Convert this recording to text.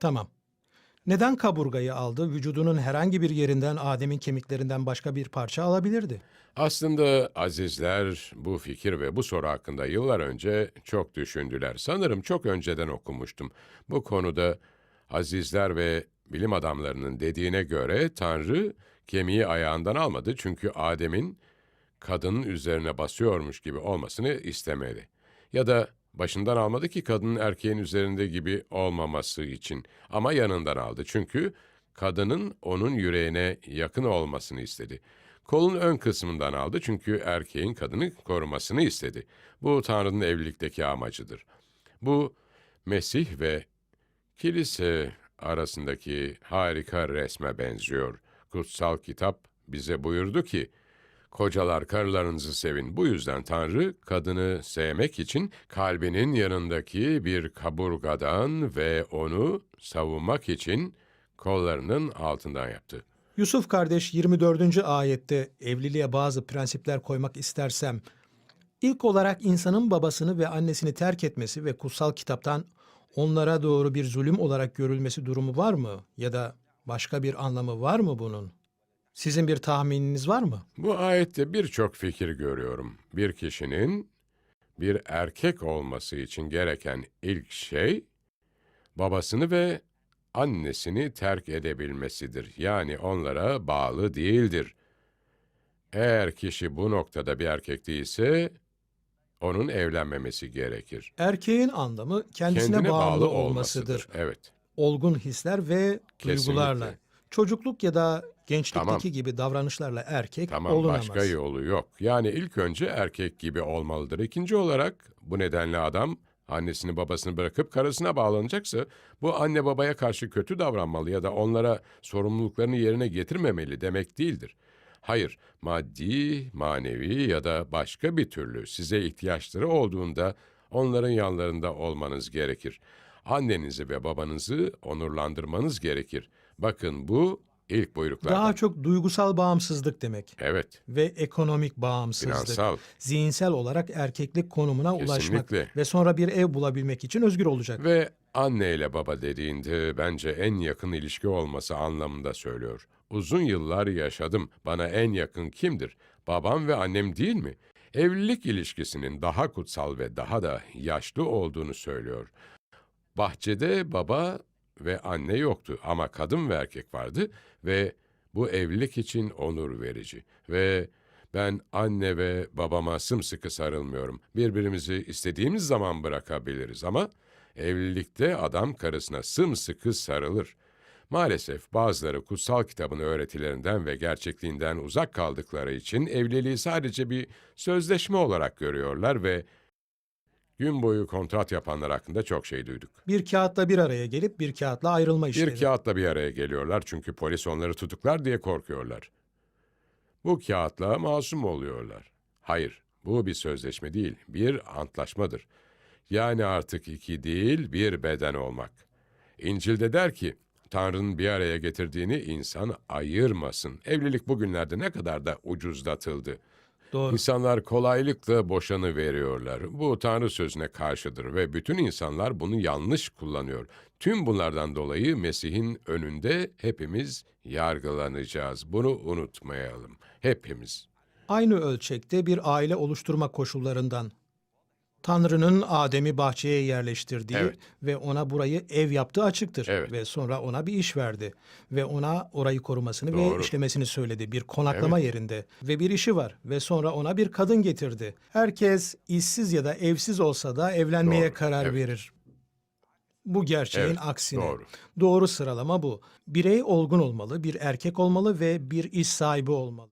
Tamam. Neden kaburgayı aldı? Vücudunun herhangi bir yerinden Adem'in kemiklerinden başka bir parça alabilirdi. Aslında azizler bu fikir ve bu soru hakkında yıllar önce çok düşündüler. Sanırım çok önceden okumuştum. Bu konuda azizler ve bilim adamlarının dediğine göre Tanrı kemiği ayağından almadı çünkü Adem'in kadının üzerine basıyormuş gibi olmasını istemedi. Ya da başından almadı ki kadının erkeğin üzerinde gibi olmaması için ama yanından aldı çünkü kadının onun yüreğine yakın olmasını istedi. Kolun ön kısmından aldı çünkü erkeğin kadını korumasını istedi. Bu Tanrı'nın evlilikteki amacıdır. Bu Mesih ve kilise arasındaki harika resme benziyor. Kutsal kitap bize buyurdu ki, Kocalar karılarınızı sevin. Bu yüzden Tanrı kadını sevmek için kalbinin yanındaki bir kaburgadan ve onu savunmak için kollarının altından yaptı. Yusuf kardeş 24. ayette evliliğe bazı prensipler koymak istersem ilk olarak insanın babasını ve annesini terk etmesi ve kutsal kitaptan onlara doğru bir zulüm olarak görülmesi durumu var mı? Ya da başka bir anlamı var mı bunun? Sizin bir tahmininiz var mı? Bu ayette birçok fikir görüyorum. Bir kişinin bir erkek olması için gereken ilk şey babasını ve annesini terk edebilmesidir. Yani onlara bağlı değildir. Eğer kişi bu noktada bir erkek değilse onun evlenmemesi gerekir. Erkeğin anlamı kendisine Kendine bağlı, olmasıdır. Evet. Olgun hisler ve Kesinlikle. duygularla. Çocukluk ya da gençlikteki Tamam. gibi davranışlarla erkek Tamam olunamaz. başka yolu yok. Yani ilk önce erkek gibi olmalıdır. İkinci olarak bu nedenle adam annesini babasını bırakıp karısına bağlanacaksa bu anne babaya karşı kötü davranmalı ya da onlara sorumluluklarını yerine getirmemeli demek değildir. Hayır, maddi, manevi ya da başka bir türlü size ihtiyaçları olduğunda onların yanlarında olmanız gerekir. Annenizi ve babanızı onurlandırmanız gerekir. Bakın bu ilk buyruklardan. Daha çok duygusal bağımsızlık demek Evet, ve ekonomik bağımsızlık. finansal. Zihinsel olarak erkeklik konumuna ulaşmak Kesinlikle. ve sonra bir ev bulabilmek için özgür olacak. Ve anne ile baba dediğinde bence en yakın ilişki olması anlamında söylüyor. Uzun yıllar yaşadım. Bana en yakın kimdir? Babam ve annem değil mi? Evlilik ilişkisinin daha kutsal ve daha da yaşlı olduğunu söylüyor. Bahçede baba ve anne yoktu ama kadın ve erkek vardı ve bu evlilik için onur verici. Ve ben anne ve babama sımsıkı sarılmıyorum. Birbirimizi istediğimiz zaman bırakabiliriz ama evlilikte adam karısına sımsıkı sarılır. Maalesef bazıları kutsal kitabın öğretilerinden ve gerçekliğinden uzak kaldıkları için evliliği sadece bir sözleşme olarak görüyorlar ve gün boyu kontrat yapanlar hakkında çok şey duyduk. Bir kağıtla bir araya gelip bir kağıtla ayrılma işleri. Bir kağıtla bir araya geliyorlar çünkü polis onları tutuklar diye korkuyorlar. Bu kağıtla masum oluyorlar. Hayır, bu bir sözleşme değil, bir antlaşmadır. Yani artık iki değil, bir beden olmak. İncil'de der ki, Tanrı'nın bir araya getirdiğini insan ayırmasın. Evlilik bugünlerde ne kadar da ucuzlatıldı. Doğru. İnsanlar kolaylıkla boşanı veriyorlar. Bu Tanrı sözüne karşıdır ve bütün insanlar bunu yanlış kullanıyor. Tüm bunlardan dolayı Mesih'in önünde hepimiz yargılanacağız. Bunu unutmayalım. Hepimiz. Aynı ölçekte bir aile oluşturma koşullarından Tanrı'nın Adem'i bahçeye yerleştirdiği Evet. ve ona burayı ev yaptığı açıktır. Evet. Ve sonra ona bir iş verdi. Ve ona orayı korumasını ve Doğru. işlemesini söyledi. Bir konaklama yerinde. Ve bir işi var. Ve sonra ona bir kadın getirdi. Herkes işsiz ya da evsiz olsa da evlenmeye Doğru. karar Evet. verir. Bu gerçeğin Evet, aksine. doğru. Doğru sıralama bu. Birey olgun olmalı, bir erkek olmalı ve bir iş sahibi olmalı.